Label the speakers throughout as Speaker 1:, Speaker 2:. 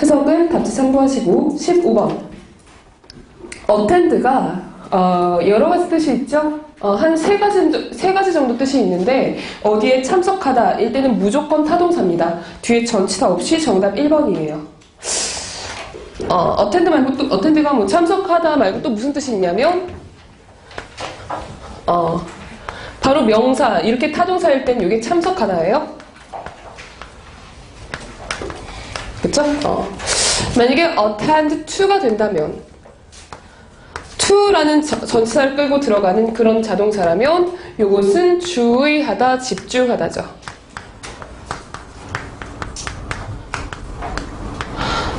Speaker 1: 해석은 답지 참고하시고 15번 attend가 어, 여러 가지 뜻이 있죠. 어, 한세 가지, 세 가지 정도 뜻이 있는데 어디에 참석하다 일 때는 무조건 타동사입니다. 뒤에 전치사 없이 정답 1번이에요. 어, attend 말고 또 attend가 뭐 참석하다 말고 또 무슨 뜻이 있냐면 어, 바로 명사 이렇게 타동사일 땐 이게 참석하다예요. 그쵸? 어. 만약에 attend to가 된다면 to라는 저- 전치사를 끌고 들어가는 그런 자동사라면 이것은 주의하다, 집중하다죠.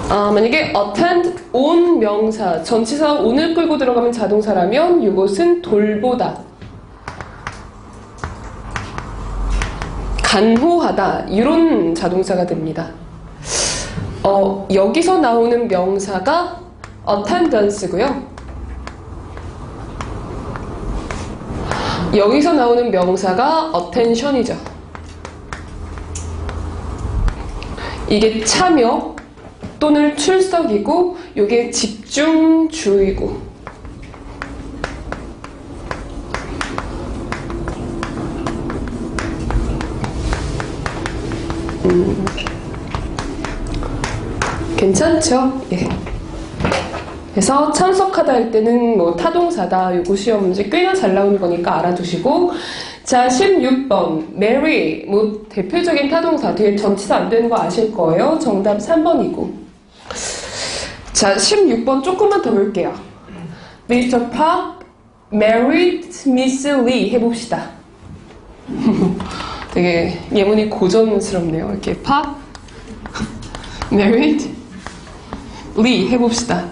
Speaker 1: 아, 만약에 attend on 명사, 전치사 on을 끌고 들어가면 자동사라면 이것은 돌보다, 간호하다 이런 자동사가 됩니다. 어, 여기서 나오는 명사가 attendance고요. 여기서 나오는 명사가 attention이죠. 이게 참여 또는 출석이고 이게 집중주의고 음. 괜찮죠? 예. 그래서 참석하다 할 때는 뭐 타동사다. 요거 시험 문제 꽤나 잘 나오는 거니까 알아두시고. 자, 16번. marry. 뭐 대표적인 타동사. 뒤에 전치사 안 되는 거 아실 거예요. 정답 3번이고. 자, 16번 조금만 더 볼게요. Mr. Park married Miss Lee 해봅시다. 되게 예문이 고전스럽네요. 이렇게 Park married Lee 해봅시다.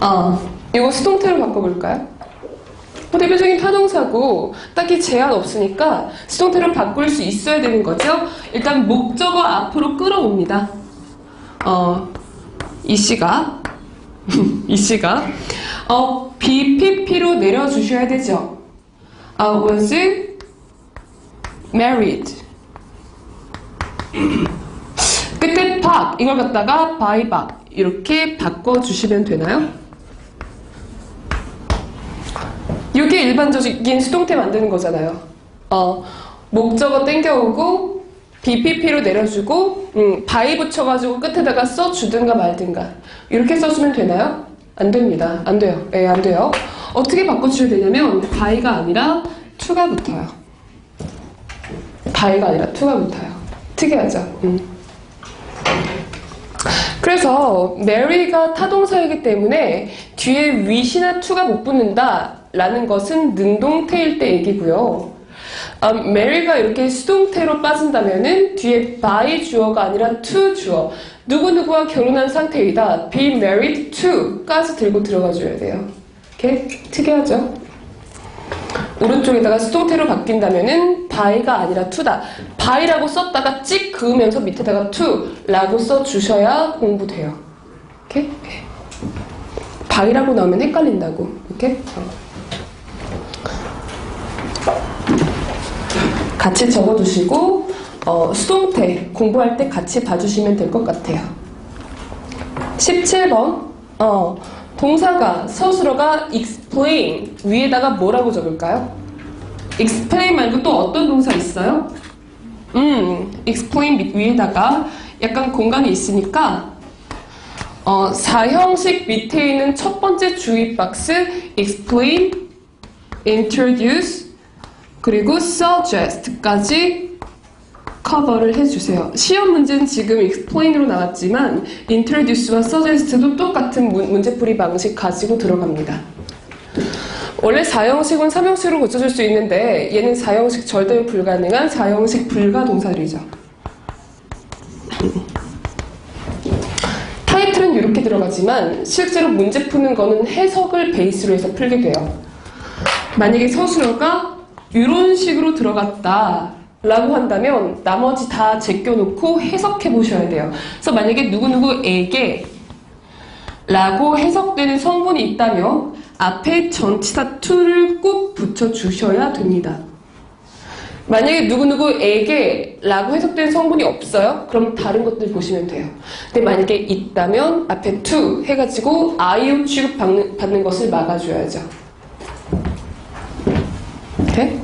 Speaker 1: 어, 이거 수동태로 바꿔볼까요? 뭐 대표적인 타동사고 딱히 제한 없으니까 수동태로 바꿀 수 있어야 되는 거죠. 일단 목적어 앞으로 끌어옵니다. 어, 이 씨가 이 씨가 어, BPP로 내려주셔야 되죠. I was married. 끝에 밥 이걸 갖다가 밥 이렇게 바꿔주시면 되나요? 이게 일반적인 수동태 만드는 거잖아요. 어, 목적어 땡겨오고 BPP로 내려주고 음, by 붙여가지고 끝에다가 써주든가 말든가 이렇게 써주면 되나요? 안 됩니다. 안 돼요. 예, 안 돼요. 어떻게 바꿔주셔야 되냐면 by가 아니라 to가 붙어요. by가 아니라 to가 붙어요. 특이하죠? 음. 그래서 mary가 타동사이기 때문에 뒤에 wish나 to가 못 붙는다 라는 것은 능동태일 때 얘기고요. 아, mary가 이렇게 수동태로 빠진다면은 뒤에 by 주어가 아니라 to 주어 누구누구와 결혼한 상태이다 be married to까지 들고 들어가 줘야 돼요. 이렇게 특이하죠? 오른쪽에다가 수동태로 바뀐다면은 by가 아니라 to다. by라고 썼다가 찍 그으면서 밑에다가 to라고 써 주셔야 공부돼요. 이렇게 by라고 나오면 헷갈린다고. 이렇게 어. 같이 적어두시고 어, 수동태 공부할 때 같이 봐주시면 될 것 같아요. 17번 어, 동사가 서술어가 explain 위에다가 뭐라고 적을까요? Explain 말고 또 어떤 동사 있어요? 음, explain 밑 위에다가 약간 공간이 있으니까 어, 사형식 밑에 있는 첫 번째 주의 박스 explain, introduce 그리고 suggest까지 커버를 해주세요. 시험 문제는 지금 explain으로 나왔지만 introduce와 suggest도 똑같은 문, 문제풀이 방식 가지고 들어갑니다. 원래 4형식은 3형식으로 고쳐줄 수 있는데 얘는 4형식 절대 불가능한 4형식 불가 동사들이죠. 타이틀은 이렇게 들어가지만 실제로 문제 푸는 거는 해석을 베이스로 해서 풀게 돼요. 만약에 서술어가 이런 식으로 들어갔다 라고 한다면 나머지 다 제껴놓고 해석해 보셔야 돼요. 그래서 만약에 누구누구에게 라고 해석되는 성분이 있다면 앞에 전치사 to를 꼭 붙여주셔야 됩니다. 만약에 누구누구에게 라고 해석된 성분이 없어요? 그럼 다른 것들 보시면 돼요. 근데 만약에 있다면 앞에 to 해가지고 아이오 취급 받는, 받는 것을 막아줘야죠. 오케이?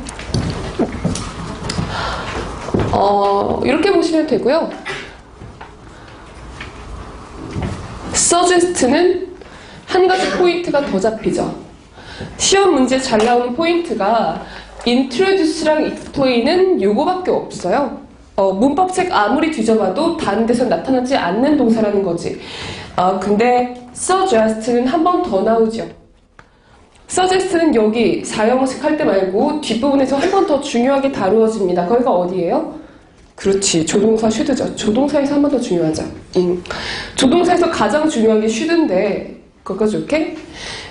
Speaker 1: 어, 이렇게 보시면 되고요. suggest는 한 가지 포인트가 더 잡히죠. 시험 문제 잘 나오는 포인트가 introduce랑 explain은 요거밖에 없어요. 어, 문법책 아무리 뒤져봐도 다른 데서 나타나지 않는 동사라는 거지. 아, 근데 suggest는 한 번 더 나오죠. suggest는 여기 사형식 할 때 말고 뒷부분에서 한 번 더 중요하게 다루어집니다. 거기가 어디예요? 그렇지. 조동사 슈드죠. 조동사에서 한 번 더 중요하죠. 음. 조동사에서 가장 중요한 게 슈드인데, 그거까지 오케이?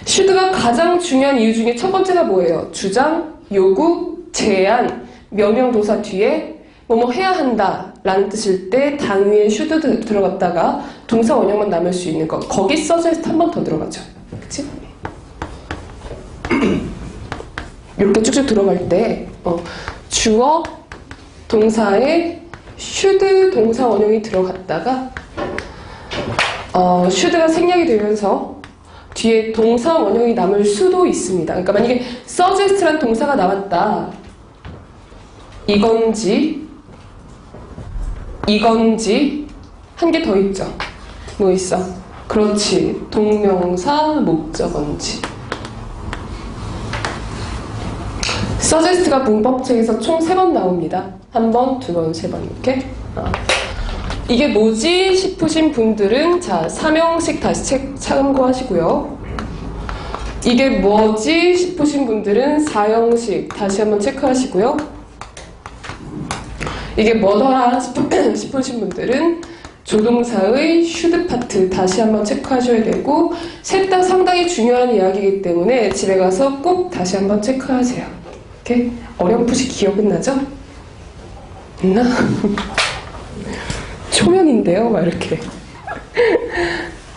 Speaker 1: 슈드가 가장 중요한 이유 중에 첫 번째가 뭐예요? 주장, 요구, 제안, 명령 동사 뒤에 뭐뭐 해야 한다 라는 뜻일 때 당위에 슈드 드- 들어갔다가 동사 원형만 남을 수 있는 거. 거기 써져서 한번 더 들어가죠. 그치? 이렇게 쭉쭉 들어갈 때, 어, 주어, 동사에 should 동사 원형이 들어갔다가 어, should가 생략이 되면서 뒤에 동사 원형이 남을 수도 있습니다. 그러니까 만약에 suggest란 동사가 나왔다. 이건지 이건지 한 개 더 있죠. 뭐 있어? 그렇지. 동명사 목적어인지. 서제스트가 문법책에서 총 세 번 나옵니다. 한 번, 두 번, 세 번 이렇게. 어. 이게 뭐지 싶으신 분들은 자 삼형식 다시 책 참고하시고요. 이게 뭐지 싶으신 분들은 사형식 다시 한번 체크하시고요. 이게 뭐더라 싶- 싶으신 분들은 조동사의 슈드 파트 다시 한번 체크하셔야 되고 셋 다 상당히 중요한 이야기이기 때문에 집에 가서 꼭 다시 한번 체크하세요. 이렇게 어렴풋이 기억은 나죠? 있나? 초면인데요, 막 이렇게.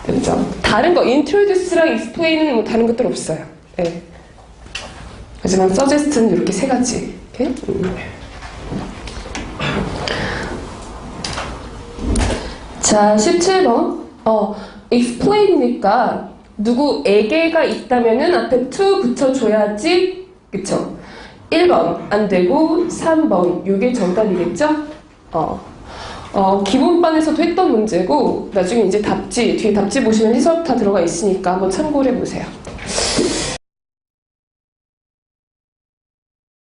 Speaker 1: 됐죠? 다른 거, introduce랑 explain은 뭐 다른 것들 없어요. 예. 하지만 suggest는 이렇게 세 가지. 이렇게. 음. 자, 17번. 어, explain이니까 누구에게가 있다면은 앞에 to 붙여줘야지. 그쵸? 1번 안 되고 3번 이게 정답이겠죠? 어. 어, 기본반에서도 했던 문제고 나중에 이제 답지 뒤에 답지 보시면 다 들어가 있으니까 한번 참고를 해보세요.